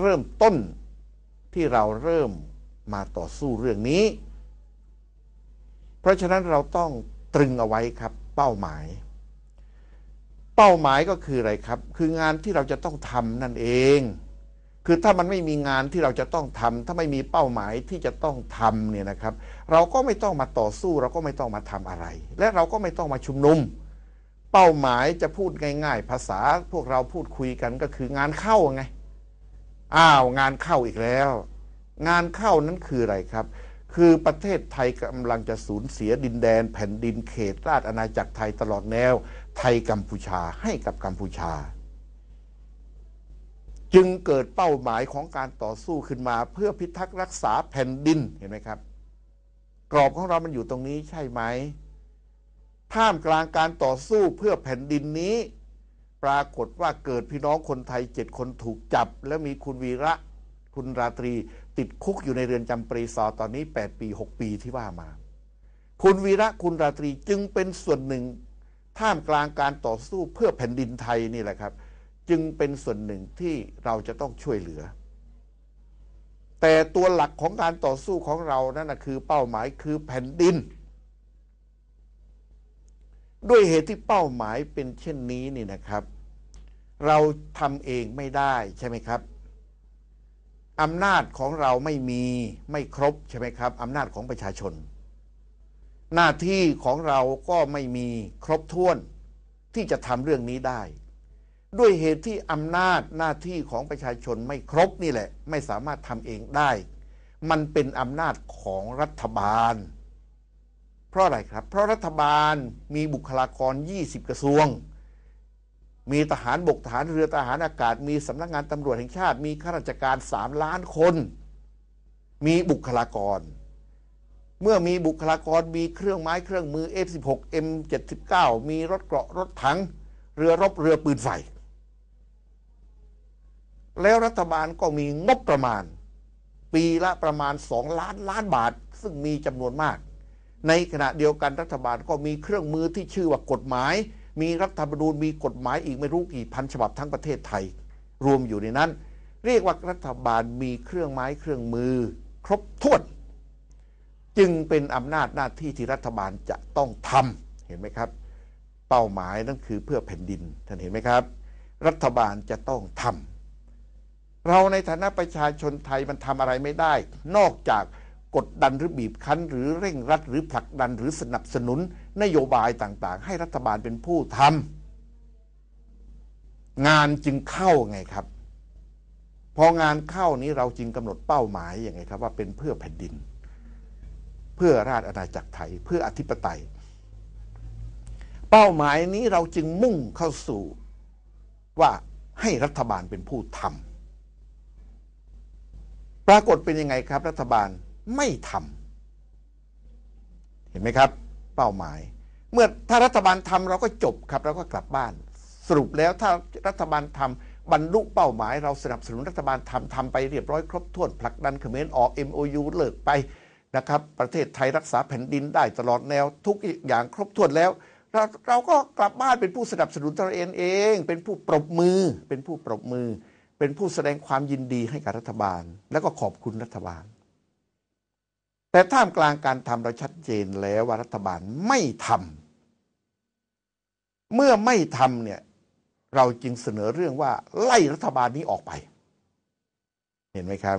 เริ่มต้นที่เราเริ่มมาต่อสู้เรื่องนี้ เพราะฉะนั้นเราต้องตรึงเอาไว้ครับ เป้าหมาย เป้าหมายก็คืออะไรครับ คืองานที่เราจะต้องทำนั่นเอง คือถ้ามันไม่มีงานที่เราจะต้องทำถ้าไม่มีเป้าหมายที่จะต้องทำเนี่ยนะครับ เราก็ไม่ต้องมาต่อสู้ เราก็ไม่ต้องมาทำอะไร และเราก็ไม่ต้องมาชุมนุม เป้าหมายจะพูดง่าย ๆ ภาษาพวกเราพูดคุยกันก็คืองานเข้าไง อ้าวงานเข้าอีกแล้ว งานเข้านั้นคืออะไรครับ คือประเทศไทยกำลังจะสูญเสียดินแดน แผ่นดินเขตราชอาณาจักรไทยตลอดแนว ไทยกัมพูชาให้กับกัมพูชา จึงเกิดเป้าหมายของการต่อสู้ขึ้นมา เพื่อพิทักษ์รักษาแผ่นดินเห็นไหมครับ กรอบของเรามันอยู่ตรงนี้ใช่ไหมท่ามกลางการต่อสู้เพื่อแผ่นดินนี้ ปรากฏว่าเกิดพี่น้องคนไทยเจ็ดคนถูกจับ และมีคุณวีระคุณราตรี ติดคุกอยู่ในเรือนจำปรีซอตอนนี้ 8 ปี 6 ปีที่ว่ามา คุณวีระคุณราตรีจึงเป็นส่วนหนึ่ง ท่ามกลางการต่อสู้เพื่อแผ่นดินไทยนี่แหละครับ จึงเป็นส่วนหนึ่งที่เราจะต้องช่วยเหลือ แต่ตัวหลักของการต่อสู้ของเรานั่นนะคือเป้าหมายคือแผ่นดิน ด้วยเหตุที่เป้าหมายเป็นเช่นนี้นี่นะครับ เราทำเองไม่ได้ใช่ไหมครับอำนาจของเราไม่มีไม่ครบใช่ไหมครับอำนาจของประชาชน หน้าที่ของเราก็ไม่มีครบถ้วนที่จะทำเรื่องนี้ได้ ด้วยเหตุที่อำนาจหน้าที่ของประชาชนไม่ครบนี่แหละ ไม่สามารถทำเองได้ มันเป็นอำนาจของรัฐบาล ราะอะไรครับ เพราะรัฐบาลมีบุคลากร 20 กระทรวง มีทหารบกทหารเรือทหารอากาศ มีสำนักงานตำรวจแห่งชาติ มีข้าราชการสามล้านคน มีบุคลากร เมื่อมีบุคลากรมีเครื่องไม้เครื่องมือ F16 M79 มีรถเกราะรถถัง เรือรบเรือปืนไฟ แล้วรัฐบาลก็มีงบประมาณ ปีละประมาณสองล้านล้านบาท ซึ่งมีจำนวนมาก ในขณะเดียวกันรัฐบาลก็มีเครื่องมือที่ชื่อว่ากฎหมาย มีรัฐธรรมนูญมีกฎหมายอีกไม่รู้กี่พันฉบับทั้งประเทศไทย รวมอยู่ในนั้น เรียกว่ารัฐบาลมีเครื่องไม้เครื่องมือ ครบถ้วน จึงเป็นอำนาจหน้าที่ที่รัฐบาลจะต้องทำเห็นไหมครับ เป้าหมายนั่นคือเพื่อแผ่นดินท่านเห็นไหมครับ รัฐบาลจะต้องทำเราในฐานะประชาชนไทยมันทำอะไรไม่ได้ นอกจาก กดดันหรือบีบคั้น หรือเร่งรัดหรือผลักดันหรือสนับสนุนนโยบายต่างๆ ให้รัฐบาลเป็นผู้ทำงานจึงเข้าไงครับ พองานเข้านี้เราจึงกำหนดเป้าหมายอย่างไงครับ ว่าเป็นเพื่อแผ่นดิน เพื่อราชอาณาจักรไทย เพื่ออธิปไตย เป้าหมายนี้เราจึงมุ่งเข้าสู่ว่าให้รัฐบาลเป็นผู้ทำปรากฏเป็นยังไงครับ รัฐบาล ไม่ทำเห็นไหมครับ เป้าหมาย เมื่อถ้ารัฐบาลทำเราก็จบครับ เราก็กลับบ้าน สรุปแล้วถ้ารัฐบาลทำบรรลุเป้าหมาย เราสนับสนุนรัฐบาลทำทำไปเรียบร้อยครบถ้วนผลักดันเขมรออก MOU เลิกไปนะครับประเทศไทยรักษาแผ่นดินได้ตลอดแนวทุกอย่างครบถ้วนแล้วเราเราก็กลับบ้านเป็นผู้สนับสนุนตัวเองเอง เป็นผู้ปรบมือ เป็นผู้ปรบมือ เป็นผู้แสดงความยินดีให้กับรัฐบาล แล้วก็ขอบคุณรัฐบาล แต่ท่ามกลางการทำเราชัดเจนแล้วว่ารัฐบาลไม่ทำเมื่อไม่ทำเนี่ย เราจึงเสนอเรื่องว่า ไล่รัฐบาลนี้ออกไป เห็นไหมครับ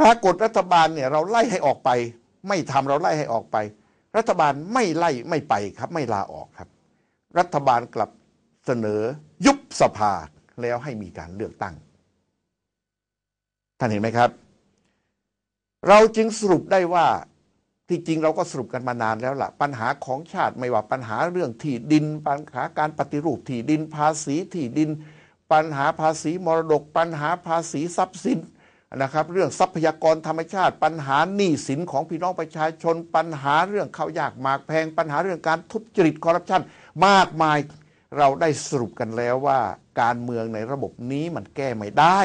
ปรากฏรัฐบาลเนี่ย เราไล่ให้ออกไป ไม่ทำเราไล่ให้ออกไป รัฐบาลไม่ไล่ไม่ไปครับ ไม่ลาออกครับ รัฐบาลกลับเสนอยุบสภาแล้วให้มีการเลือกตั้ง ท่านเห็นไหมครับ เราจึงสรุปได้ว่าที่จริงเราก็สรุปกันมานานแล้วล่ะ ปัญหาของชาติไม่ว่าปัญหาเรื่องที่ดิน ปัญหาการปฏิรูปที่ดินภาษีที่ดิน ปัญหาภาษีมรดก ปัญหาภาษีทรัพย์สินนะครับ เรื่องทรัพยากรธรรมชาติ ปัญหาหนี้สินของพี่น้องประชาชน ปัญหาเรื่องข้าวยากหมากแพง ปัญหาเรื่องการทุจริตคอร์รัปชันมากมายเราได้สรุปกันแล้วว่า การเมืองในระบบนี้มันแก้ไม่ได้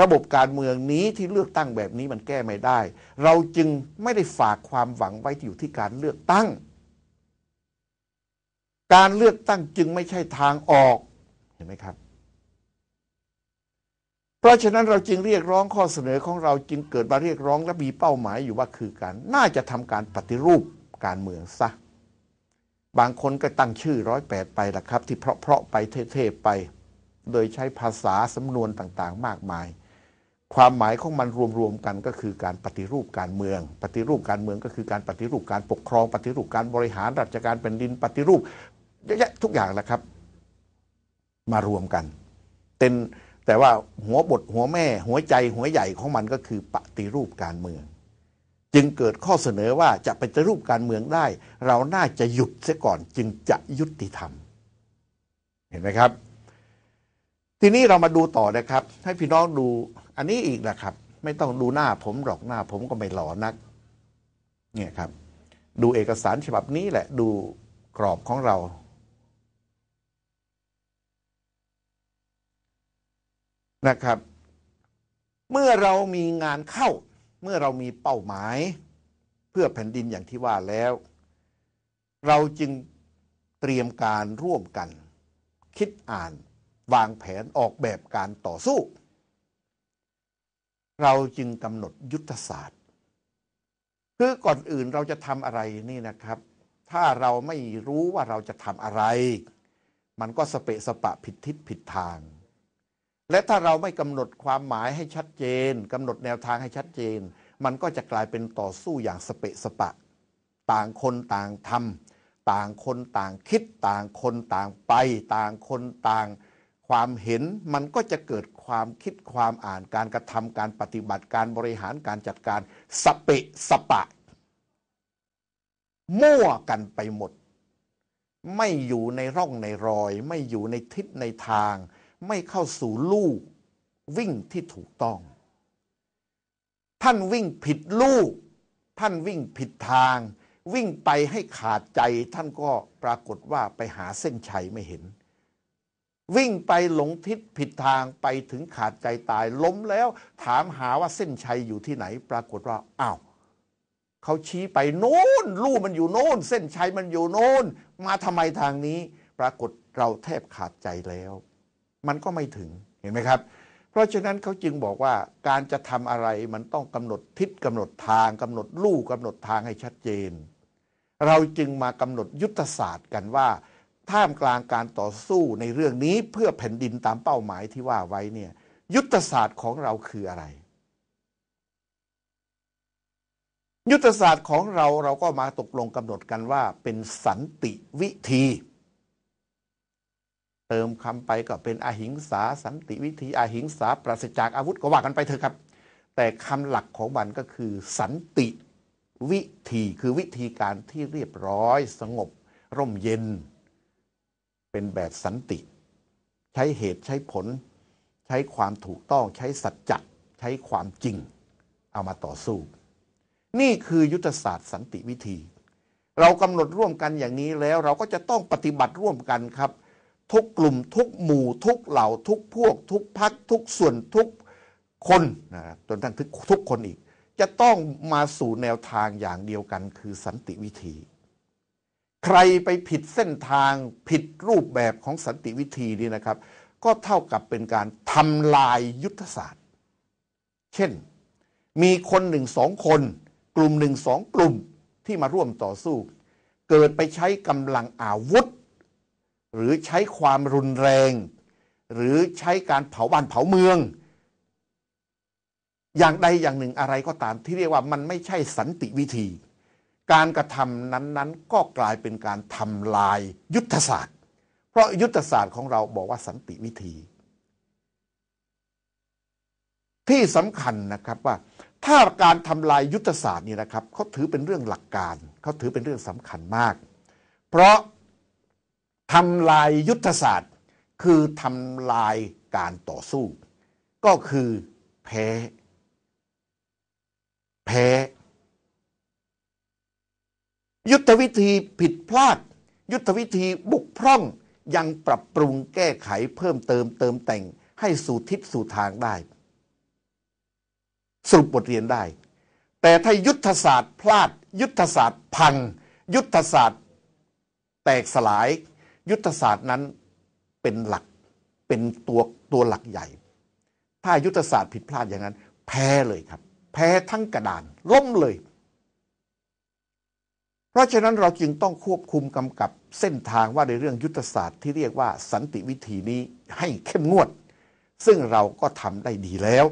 ระบบการเมืองนี้ที่เลือกตั้งแบบนี้มันแก้ไม่ได้ เราจึงไม่ได้ฝากความหวังไว้อยู่ที่การเลือกตั้ง การเลือกตั้งจึงไม่ใช่ทางออกเห็นไหมครับ เพราะฉะนั้นเราจึงเรียกร้องข้อเสนอของเราจึงเกิดมาเรียกร้องและมีเป้าหมายอยู่ว่าคือการน่าจะทำการปฏิรูปการเมืองซะบางคนก็ตั้งชื่อร้อยแปดไปละครับ ที่เพราะๆไปเท่ๆไป โดยใช้ภาษาสำนวนต่างๆ มากมาย ความหมายของมันรวมๆกันก็คือการปฏิรูปการเมือง ปฏิรูปการเมืองก็คือการปฏิรูปการปกครอง ปฏิรูปการบริหารราชการแผ่นดิน ปฏิรูปเยอะแยะทุกอย่างแหละครับ มารวมกันเป็นแต่ว่าหัวบทหัวแม่ หัวใจหัวใหญ่ของมันก็คือปฏิรูปการเมือง จึงเกิดข้อเสนอว่าจะปฏิรูปการเมืองได้ เราน่าจะหยุดเสียก่อนจึงจะยุติธรรม เห็นไหมครับ ทีนี้เรามาดูต่อนะครับ ให้พี่น้องดูอันนี้อีกนะครับ ไม่ต้องดูหน้าผมหรอกหน้าผมก็ไม่หล่อนัก เนี่ยครับ ดูเอกสารฉบับนี้แหละ ดูกรอบของเรา นะครับ เมื่อเรามีงานเข้า เมื่อเรามีเป้าหมาย เพื่อแผ่นดินอย่างที่ว่าแล้ว เราจึงเตรียมการร่วมกัน คิดอ่าน วางแผนออกแบบการต่อสู้ เราจึงกำหนดยุทธศาสตร์ คือก่อนอื่นเราจะทำอะไรนี่นะครับ ถ้าเราไม่รู้ว่าเราจะทำอะไร มันก็สเปะสปะผิดทิศผิดทาง และถ้าเราไม่กำหนดความหมายให้ชัดเจนกำหนดแนวทางให้ชัดเจน มันก็จะกลายเป็นต่อสู้อย่างสเปะสปะ ต่างคนต่างทำต่างคนต่างคิดต่างคนต่างไป ต่างคนต่าง ความเห็นมันก็จะเกิดความคิดความอ่านการกระทำการปฏิบัติการบริหารการจัดการสเปะสปะ มั่วกันไปหมด ไม่อยู่ในร่องในรอย ไม่อยู่ในทิศในทาง ไม่เข้าสู่ลู่วิ่งที่ถูกต้อง ท่านวิ่งผิดลู่ท่านวิ่งผิดทาง วิ่งไปให้ขาดใจท่านก็ปรากฏว่าไปหาเส้นชัยไม่เห็น วิ่งไปหลงทิศผิดทางไปถึงขาดใจตายล้มแล้ว ถามหาว่าเส้นชัยอยู่ที่ไหน ปรากฏว่าอ้าวเขาชี้ไปโน้นลู่มันอยู่โน้น เส้นชัยมันอยู่โน้น มาทำไมทางนี้ ปรากฏเราแทบขาดใจแล้ว มันก็ไม่ถึงเห็นไหมครับ เพราะฉะนั้นเขาจึงบอกว่าการจะทำอะไรมันต้องกำหนดทิศกำหนดทางกำหนดลู่กำหนดทางให้ชัดเจน เราจึงมากำหนดยุทธศาสตร์กันว่า ท่ามกลางการต่อสู้ในเรื่องนี้เพื่อแผ่นดินตามเป้าหมายที่ว่าไว้เนี่ยยุทธศาสตร์ของเราคืออะไร ยุทธศาสตร์ของเราเราก็มาตกลงกำหนดกันว่าเป็นสันติวิธี เติมคำไปก็เป็นอหิงสาสันติวิธีอหิงสาปราศจากอาวุธก็ว่ากันไปเถอะครับ แต่คำหลักของมันก็คือ สันติวิธีคือวิธีการที่เรียบร้อย สงบ ร่มเย็น เป็นแบบสันติ ใช้เหตุใช้ผล ใช้ความถูกต้องใช้สัจจะใช้ความจริง เอามาต่อสู้ นี่คือยุทธศาสตร์สันติวิธี เรากำหนดร่วมกันอย่างนี้แล้วเราก็จะต้องปฏิบัติร่วมกันครับ ทุกกลุ่มทุกหมู่ทุกเหล่า ทุกพวก ทุกพักทุกส่วนทุกคนนะจนทั้งทุกทุกคนอีก จะต้องมาสู่แนวทางอย่างเดียวกันคือสันติวิธี ใครไปผิดเส้นทางผิดรูปแบบของสันติวิธีนี่นะครับ ก็เท่ากับเป็นการทำลายยุทธศาสตร์ เช่น มีคนหนึ่งสองคน กลุ่มหนึ่งสองกลุ่มที่มาร่วมต่อสู้ เกิดไปใช้กำลังอาวุธ หรือใช้ความรุนแรง หรือใช้การเผาบ้านเผาเมือง อย่างใดอย่างหนึ่งอะไรก็ตามที่เรียกว่ามันไม่ใช่สันติวิธี การกระทำนั้นๆ ก็กลายเป็นการทำลายยุทธศาสตร์ เพราะยุทธศาสตร์ของเราบอกว่าสันติวิธี ที่สำคัญนะครับว่าถ้าการทำลายยุทธศาสตร์นี่นะครับเขาถือเป็นเรื่องหลักการเขาถือเป็นเรื่องสำคัญมาก เพราะทำลายยุทธศาสตร์ คือทำลายการต่อสู้ ก็คือแพ้ แพ้ ยุทธวิธีผิดพลาด ยุทธวิธีบุกพร่องยังปรับปรุงแก้ไขเพิ่มเติมเติมแต่งให้สู่ทิศสู่ทางได้ สรุปบทเรียนได้ แต่ถ้ายุทธศาสตร์พลาด ยุทธศาสตร์พัง ยุทธศาสตร์ แตกสลาย ยุทธศาสตร์นั้นเป็นหลักเป็นตัวตัวหลักใหญ่ ถ้ายุทธศาสตร์ผิดพลาดอย่างนั้น แพ้เลยครับ แพ้ทั้งกระดาน ล้มเลย เพราะฉะนั้นเราจึงต้องควบคุมกำกับเส้นทางว่าในเรื่องยุทธศาสตร์ที่เรียกว่าสันติวิธีนี้ให้เข้มงวด ซึ่งเราก็ทำได้ดีแล้ว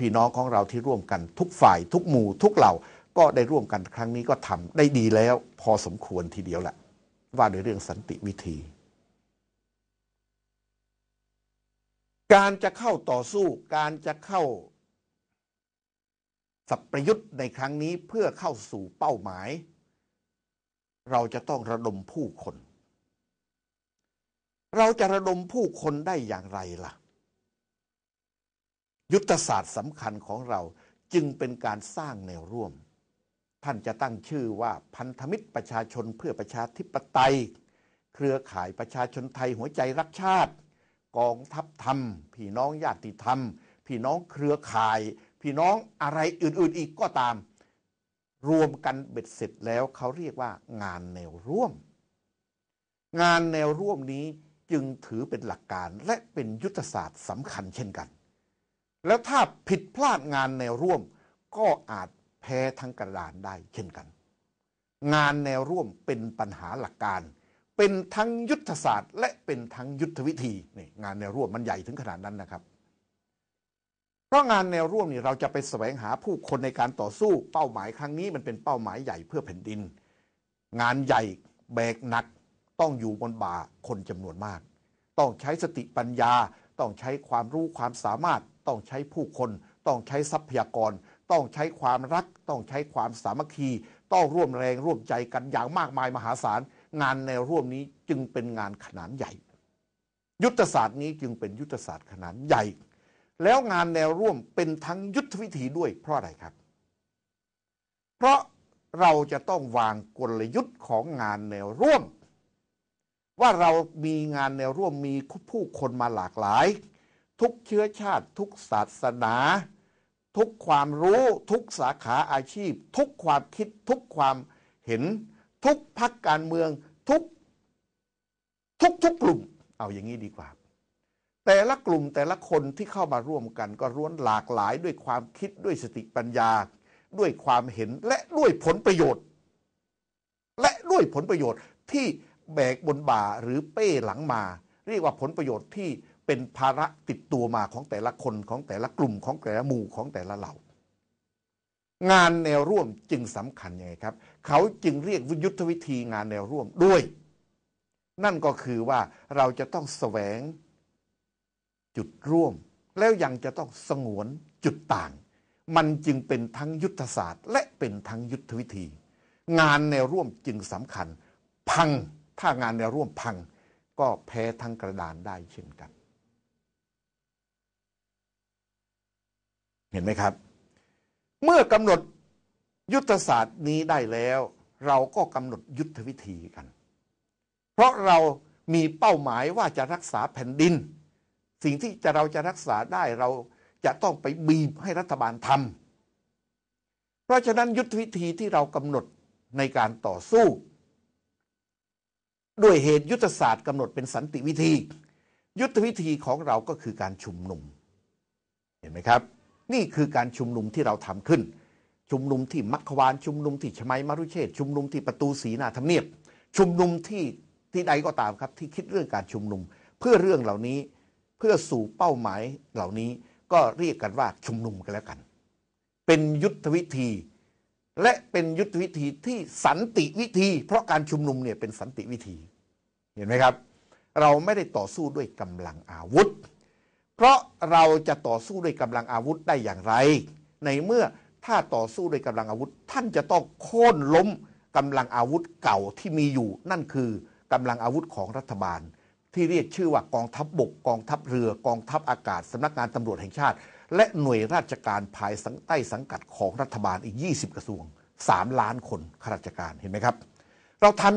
พี่น้องของเราที่ร่วมกันทุกฝ่ายทุกหมู่ทุกเหล่าก็ได้ร่วมกันครั้งนี้ก็ทำได้ดีแล้ว พอสมควรทีเดียวแหละว่าในเรื่องสันติวิธี การจะเข้าต่อสู้ การจะเข้า สับประยุทธ์ในครั้งนี้เพื่อเข้าสู่เป้าหมาย เราจะต้องระดมผู้คน เราจะระดมผู้คนได้อย่างไรล่ะ ยุทธศาสตร์สำคัญของเราจึงเป็นการสร้างแนวร่วม ท่านจะตั้งชื่อว่าพันธมิตรประชาชนเพื่อประชาธิปไตย เครือข่ายประชาชนไทยหัวใจรักชาติ กองทัพธรรม พี่น้องญาติธรรม พี่น้องเครือข่าย พี่น้องอะไรอื่นๆอีกก็ตาม รวมกันเบ็ดเสร็จแล้วเขาเรียกว่างานแนวร่วม งานแนวร่วมนี้จึงถือเป็นหลักการและเป็นยุทธศาสตร์สำคัญเช่นกัน แล้วถ้าผิดพลาดงานแนวร่วม ก็อาจแพ้ทั้งกระดานได้เช่นกัน งานแนวร่วมเป็นปัญหาหลักการ เป็นทั้งยุทธศาสตร์ และเป็นทั้งยุทธวิธีนี่งานแนวร่วมมันใหญ่ถึงขนาดนั้นนะครับ เพราะงานแนวร่วมนี่เราจะไปแสวงหาผู้คนในการต่อสู้เป้าหมายครั้งนี้มันเป็นเป้าหมายใหญ่เพื่อแผ่นดิน งานใหญ่แบกหนัก ต้องอยู่บนบ่าคนจำนวนมาก ต้องใช้สติปัญญา ต้องใช้ความรู้ความสามารถ ต้องใช้ผู้คน ต้องใช้ทรัพยากร ต้องใช้ความรัก ต้องใช้ความสามัคคี ต้องร่วมแรงร่วมใจกันอย่างมากมายมหาศาล งานแนวร่วมนี้จึงเป็นงานขนาดใหญ่ ยุทธศาสตร์นี้จึงเป็นยุทธศาสตร์ขนาดใหญ่ แล้วงานแนวร่วมเป็นทั้งยุทธวิธีด้วยเพราะอะไรครับ เพราะเราจะต้องวางกลยุทธ์ของงานแนวร่วม ว่าเรามีงานแนวร่วมมีผู้คนมาหลากหลาย ทุกเชื้อชาติ ทุกศาสนา ทุกความรู้ทุกสาขาอาชีพ ทุกความคิดทุกความเห็น ทุกพักการเมือง ทุกทุกทุกกลุ่ม เอาอย่างนี้ดีกว่า แต่ละกลุ่มแต่ละคนที่เข้ามาร่วมกัน ก็ร้วนหลากหลายด้วยความคิดด้วยสติปัญญา ด้วยความเห็นและด้วยผลประโยชน์ และด้วยผลประโยชน์ที่แบกบนบ่าหรือเป้หลังมา เรียกว่าผลประโยชน์ที่เป็นภาระติดตัวมาของแต่ละคนของแต่ละกลุ่มของแต่ละหมู่ของแต่ละเหล่างานแนวร่วมจึงสำคัญยังไงครับ เขาจึงเรียกยุทธวิธีงานแนวร่วมด้วย นั่นก็คือว่าเราจะต้องแสวง จุดร่วม แล้วยังจะต้องสงวนจุดต่าง มันจึงเป็นทั้งยุทธศาสตร์ และเป็นทั้งยุทธวิธี งานแนวร่วมจึงสำคัญ พังถ้างานแนวร่วมพัง ก็แพ้ทั้งกระดานได้เช่นกัน เห็นไหมครับ เมื่อกำหนดยุทธศาสตร์นี้ได้แล้ว เราก็กำหนดยุทธวิธีกัน เพราะเรามีเป้าหมายว่าจะรักษาแผ่นดิน สิ่งที่จะเราจะรักษาได้เราจะต้องไปบีบให้รัฐบาลทำเพราะฉะนั้นยุทธวิธีที่เรากำหนดในการต่อสู้ ด้วยเหตุยุทธศาสตร์กำหนดเป็นสันติวิธี ยุทธวิธีของเราก็คือการชุมนุม เห็นไหมครับ นี่คือการชุมนุมที่เราทำขึ้น ชุมนุมที่มัคควานชุมนุมที่ชมัยมรุเชษชุมนุมที่ประตูสีหน้าทำเนียบ ชุมนุมที่ที่ใดก็ตามครับ ที่คิดเรื่องการชุมนุม เพื่อเรื่องเหล่านี้ เพื่อสู่เป้าหมายเหล่านี้ก็เรียกกันว่าชุมนุมกันแล้วกัน เป็นยุทธวิธี และเป็นยุทธวิธีที่สันติวิธี เพราะการชุมนุมเนี่ยเป็นสันติวิธี เห็นไหมครับ เราไม่ได้ต่อสู้ด้วยกำลังอาวุธ เพราะเราจะต่อสู้ด้วยกำลังอาวุธได้อย่างไร ในเมื่อถ้าต่อสู้ด้วยกำลังอาวุธ ท่านจะต้องโค่นล้มกำลังอาวุธเก่าที่มีอยู่ นั่นคือกำลังอาวุธของรัฐบาล ที่เรียกชื่อว่ากองทัพบบกกองทัพเรือกองทัพอากาศสำนักงานตำรวจแห่งชาติ และหน่วยราชการภายใต้สังกัดของรัฐบาลอีก 20 กระทรวง 3 ล้านคนข้าราชการเห็นไหมครับ เราทำ